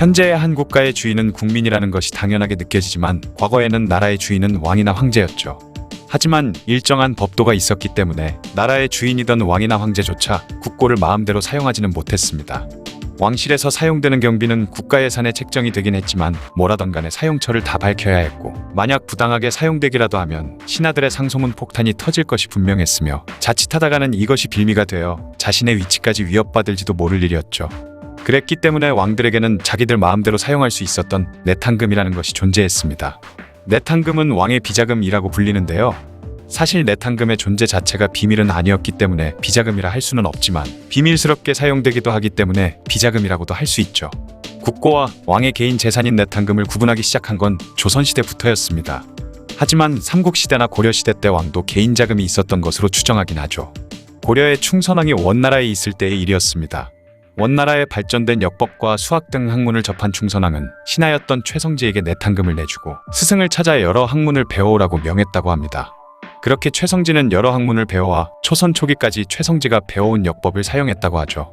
현재의 한 국가의 주인은 국민이라는 것이 당연하게 느껴지지만 과거에는 나라의 주인은 왕이나 황제였죠. 하지만 일정한 법도가 있었기 때문에 나라의 주인이던 왕이나 황제조차 국고를 마음대로 사용하지는 못했습니다. 왕실에서 사용되는 경비는 국가 예산에 책정이 되긴 했지만 뭐라던 간에 사용처를 다 밝혀야 했고 만약 부당하게 사용되기라도 하면 신하들의 상소문 폭탄이 터질 것이 분명했으며 자칫하다가는 이것이 빌미가 되어 자신의 위치까지 위협받을지도 모를 일이었죠. 그랬기 때문에 왕들에게는 자기들 마음대로 사용할 수 있었던 내탕금이라는 것이 존재했습니다. 내탕금은 왕의 비자금이라고 불리는데요. 사실 내탕금의 존재 자체가 비밀은 아니었기 때문에 비자금이라 할 수는 없지만 비밀스럽게 사용되기도 하기 때문에 비자금이라고도 할 수 있죠. 국고와 왕의 개인 재산인 내탕금을 구분하기 시작한 건 조선시대부터였습니다. 하지만 삼국시대나 고려시대 때 왕도 개인 자금이 있었던 것으로 추정하긴 하죠. 고려의 충선왕이 원나라에 있을 때의 일이었습니다. 원나라에 발전된 역법과 수학 등 학문을 접한 충선왕은 신하였던 최성지에게 내탕금을 내주고 스승을 찾아 여러 학문을 배워오라고 명했다고 합니다. 그렇게 최성지는 여러 학문을 배워와 초선 초기까지 최성지가 배워온 역법을 사용했다고 하죠.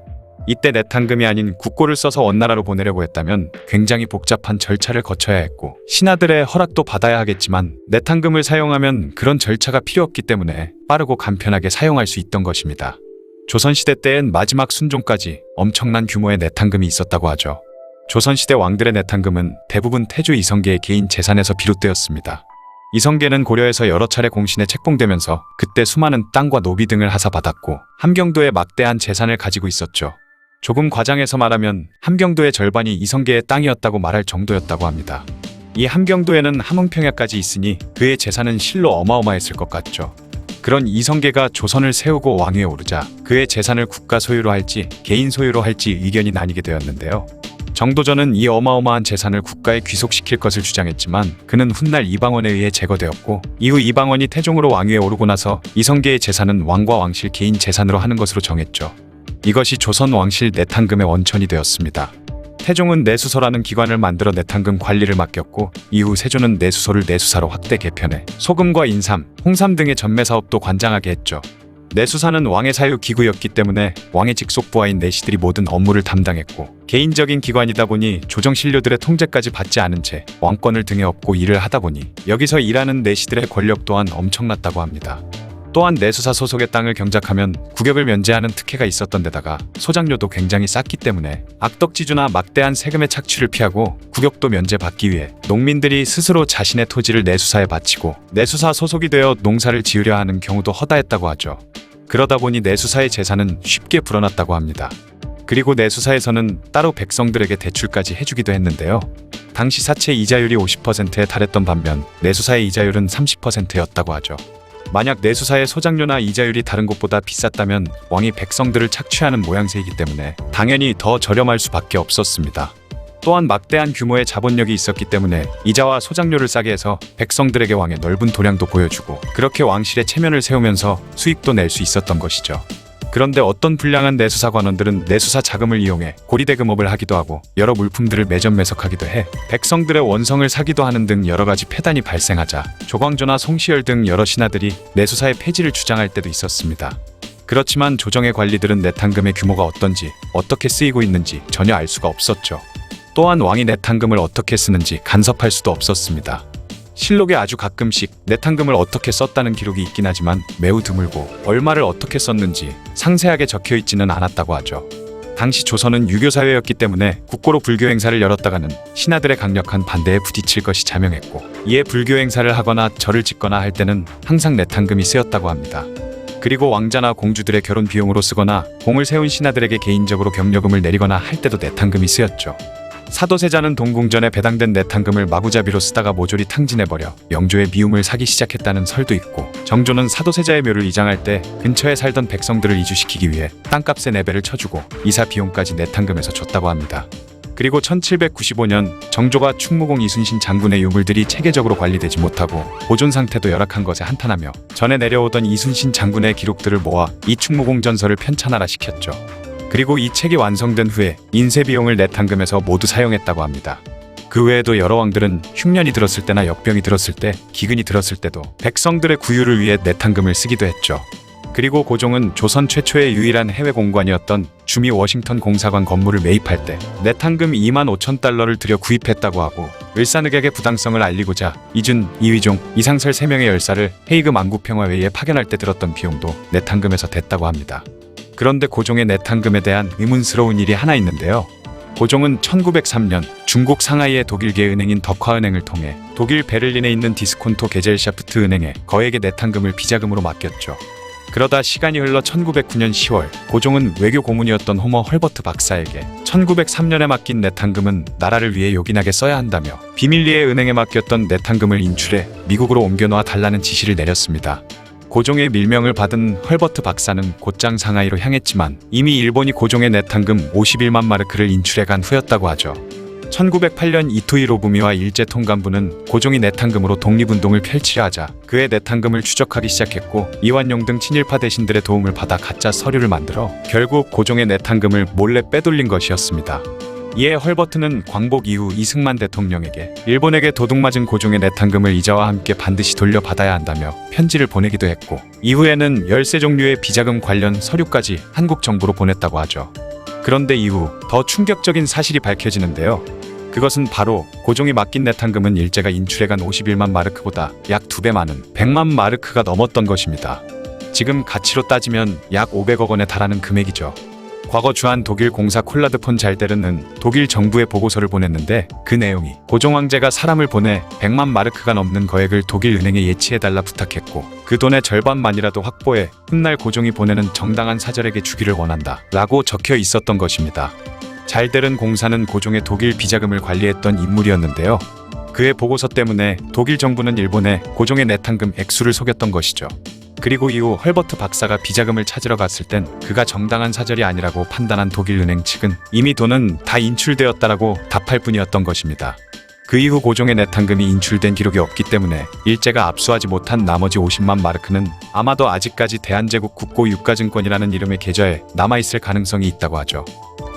이때 내탕금이 아닌 국고를 써서 원나라로 보내려고 했다면 굉장히 복잡한 절차를 거쳐야 했고 신하들의 허락도 받아야 하겠지만 내탕금을 사용하면 그런 절차가 필요 없기 때문에 빠르고 간편하게 사용할 수 있던 것입니다. 조선시대 때엔 마지막 순종까지 엄청난 규모의 내탕금이 있었다고 하죠. 조선시대 왕들의 내탕금은 대부분 태조 이성계의 개인 재산에서 비롯되었습니다. 이성계는 고려에서 여러 차례 공신에 책봉되면서 그때 수많은 땅과 노비 등을 하사받았고 함경도에 막대한 재산을 가지고 있었죠. 조금 과장해서 말하면 함경도의 절반이 이성계의 땅이었다고 말할 정도였다고 합니다. 이 함경도에는 함흥평야까지 있으니 그의 재산은 실로 어마어마했을 것 같죠. 그런 이성계가 조선을 세우고 왕위에 오르자 그의 재산을 국가 소유로 할지 개인 소유로 할지 의견이 나뉘게 되었는데요. 정도전은 이 어마어마한 재산을 국가에 귀속시킬 것을 주장했지만 그는 훗날 이방원에 의해 제거되었고 이후 이방원이 태종으로 왕위에 오르고 나서 이성계의 재산은 왕과 왕실 개인 재산으로 하는 것으로 정했죠. 이것이 조선 왕실 내탕금의 원천이 되었습니다. 태종은 내수서라는 기관을 만들어 내탕금 관리를 맡겼고 이후 세조는 내수소를 내수사로 확대 개편해 소금과 인삼, 홍삼 등의 전매 사업도 관장하게 했죠. 내수사는 왕의 사유 기구였기 때문에 왕의 직속 부하인 내시들이 모든 업무를 담당했고 개인적인 기관이다 보니 조정 신료들의 통제까지 받지 않은 채 왕권을 등에 업고 일을 하다 보니 여기서 일하는 내시들의 권력 또한 엄청났다고 합니다. 또한 내수사 소속의 땅을 경작하면 구격을 면제하는 특혜가 있었던 데다가 소장료도 굉장히 쌌기 때문에 악덕지주나 막대한 세금의 착취를 피하고 구격도 면제받기 위해 농민들이 스스로 자신의 토지를 내수사에 바치고 내수사 소속이 되어 농사를 지으려 하는 경우도 허다했다고 하죠. 그러다 보니 내수사의 재산은 쉽게 불어났다고 합니다. 그리고 내수사에서는 따로 백성들에게 대출까지 해주기도 했는데요. 당시 사채 이자율이 50%에 달했던 반면 내수사의 이자율은 30%였다고 하죠. 만약 내수사의 소장료나 이자율이 다른 곳보다 비쌌다면 왕이 백성들을 착취하는 모양새이기 때문에 당연히 더 저렴할 수밖에 없었습니다. 또한 막대한 규모의 자본력이 있었기 때문에 이자와 소장료를 싸게 해서 백성들에게 왕의 넓은 도량도 보여주고 그렇게 왕실의 체면을 세우면서 수익도 낼 수 있었던 것이죠. 그런데 어떤 불량한 내수사 관원들은 내수사 자금을 이용해 고리대금업을 하기도 하고 여러 물품들을 매점 매석하기도 해 백성들의 원성을 사기도 하는 등 여러 가지 폐단이 발생하자 조광조나 송시열 등 여러 신하들이 내수사의 폐지를 주장할 때도 있었습니다. 그렇지만 조정의 관리들은 내탕금의 규모가 어떤지 어떻게 쓰이고 있는지 전혀 알 수가 없었죠. 또한 왕이 내탕금을 어떻게 쓰는지 간섭할 수도 없었습니다. 실록에 아주 가끔씩 내탕금을 어떻게 썼다는 기록이 있긴 하지만 매우 드물고 얼마를 어떻게 썼는지 상세하게 적혀 있지는 않았다고 하죠. 당시 조선은 유교 사회였기 때문에 국고로 불교 행사를 열었다가는 신하들의 강력한 반대에 부딪힐 것이 자명했고 이에 불교 행사를 하거나 절을 짓거나 할 때는 항상 내탕금이 쓰였다고 합니다. 그리고 왕자나 공주들의 결혼 비용으로 쓰거나 공을 세운 신하들에게 개인적으로 경력금을 내리거나 할 때도 내탕금이 쓰였죠. 사도세자는 동궁전에 배당된 내탕금을 마구잡이로 쓰다가 모조리 탕진해버려 영조의 미움을 사기 시작했다는 설도 있고 정조는 사도세자의 묘를 이장할 때 근처에 살던 백성들을 이주시키기 위해 땅값의 네배를 쳐주고 이사 비용까지 내탕금에서 줬다고 합니다. 그리고 1795년 정조가 충무공 이순신 장군의 유물들이 체계적으로 관리되지 못하고 보존 상태도 열악한 것에 한탄하며 전에 내려오던 이순신 장군의 기록들을 모아 이 충무공 전설을 편찬하라 시켰죠. 그리고 이 책이 완성된 후에 인쇄 비용을 내탕금에서 모두 사용했다고 합니다. 그 외에도 여러 왕들은 흉년이 들었을 때나 역병이 들었을 때, 기근이 들었을 때도 백성들의 구유를 위해 내탕금을 쓰기도 했죠. 그리고 고종은 조선 최초의 유일한 해외 공관이었던 주미 워싱턴 공사관 건물을 매입할 때 내탕금 2만 5천 달러를 들여 구입했다고 하고 을사늑약의 부당성을 알리고자 이준, 이휘종, 이상설 3명의 열사를 헤이그 만국평화회의에 파견할 때 들었던 비용도 내탕금에서 됐다고 합니다. 그런데 고종의 내탕금에 대한 의문스러운 일이 하나 있는데요. 고종은 1903년 중국 상하이의 독일계 은행인 덕화은행을 통해 독일 베를린에 있는 디스콘토 게젤샤프트 은행에 거액의 내탕금을 비자금으로 맡겼죠. 그러다 시간이 흘러 1909년 10월 고종은 외교 고문이었던 호머 헐버트 박사에게 1903년에 맡긴 내탕금은 나라를 위해 요긴하게 써야 한다며 비밀리에 은행에 맡겼던 내탕금을 인출해 미국으로 옮겨놓아 달라는 지시를 내렸습니다. 고종의 밀명을 받은 헐버트 박사는 곧장 상하이로 향했지만 이미 일본이 고종의 내탕금 51만 마르크를 인출해 간 후였다고 하죠. 1908년 이토이 로 부미와 일제 통감부는 고종이 내탕금으로 독립운동을 펼치려 하자 그의 내탕금을 추적하기 시작했고 이완용 등 친일파 대신들의 도움을 받아 가짜 서류를 만들어 결국 고종의 내탕금을 몰래 빼돌린 것이었습니다. 이에 헐버트는 광복 이후 이승만 대통령에게 일본에게 도둑맞은 고종의 내탕금을 이자와 함께 반드시 돌려받아야 한다며 편지를 보내기도 했고 이후에는 열세 종류의 비자금 관련 서류까지 한국 정부로 보냈다고 하죠. 그런데 이후 더 충격적인 사실이 밝혀지는데요. 그것은 바로 고종이 맡긴 내탕금은 일제가 인출해간 51만 마르크보다 약 두 배 많은 100만 마르크가 넘었던 것입니다. 지금 가치로 따지면 약 500억 원에 달하는 금액이죠. 과거 주한 독일 공사 콜라드 폰 잘데르는 독일 정부에 보고서를 보냈는데 그 내용이 고종 황제가 사람을 보내 100만 마르크가 넘는 거액을 독일 은행에 예치해달라 부탁했고 그 돈의 절반만이라도 확보해 훗날 고종이 보내는 정당한 사절에게 주기를 원한다 라고 적혀 있었던 것입니다. 잘데른 공사는 고종의 독일 비자금을 관리했던 인물이었는데요. 그의 보고서 때문에 독일 정부는 일본에 고종의 내탕금 액수를 속였던 것이죠. 그리고 이후 헐버트 박사가 비자금을 찾으러 갔을 땐 그가 정당한 사절이 아니라고 판단한 독일 은행 측은 이미 돈은 다 인출되었다라고 답할 뿐이었던 것입니다. 그 이후 고종의 내탕금이 인출된 기록이 없기 때문에 일제가 압수하지 못한 나머지 50만 마르크는 아마도 아직까지 대한제국 국고 유가증권이라는 이름의 계좌에 남아있을 가능성이 있다고 하죠.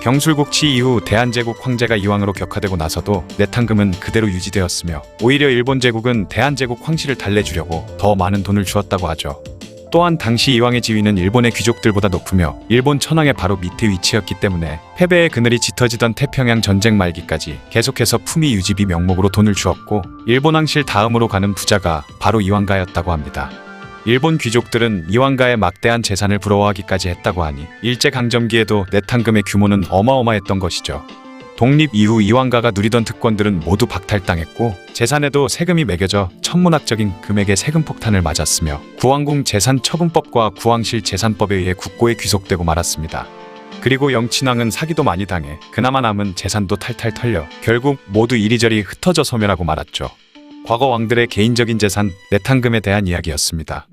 경술국치 이후 대한제국 황제가 이왕으로 격화되고 나서도 내탕금은 그대로 유지되었으며 오히려 일본 제국은 대한제국 황실을 달래주려고 더 많은 돈을 주었다고 하죠. 또한 당시 이왕의 지위는 일본의 귀족들보다 높으며 일본 천황의 바로 밑에 위치했기 때문에 패배의 그늘이 짙어지던 태평양 전쟁 말기까지 계속해서 품위 유지비 명목으로 돈을 주었고 일본 황실 다음으로 가는 부자가 바로 이왕가였다고 합니다. 일본 귀족들은 이왕가의 막대한 재산을 부러워하기까지 했다고 하니 일제강점기에도 내탕금의 규모는 어마어마했던 것이죠. 독립 이후 이왕가가 누리던 특권들은 모두 박탈당했고 재산에도 세금이 매겨져 천문학적인 금액의 세금 폭탄을 맞았으며 구왕궁 재산처분법과 구왕실 재산법에 의해 국고에 귀속되고 말았습니다. 그리고 영친왕은 사기도 많이 당해 그나마 남은 재산도 탈탈 털려 결국 모두 이리저리 흩어져 소멸하고 말았죠. 과거 왕들의 개인적인 재산 내탕금에 대한 이야기였습니다.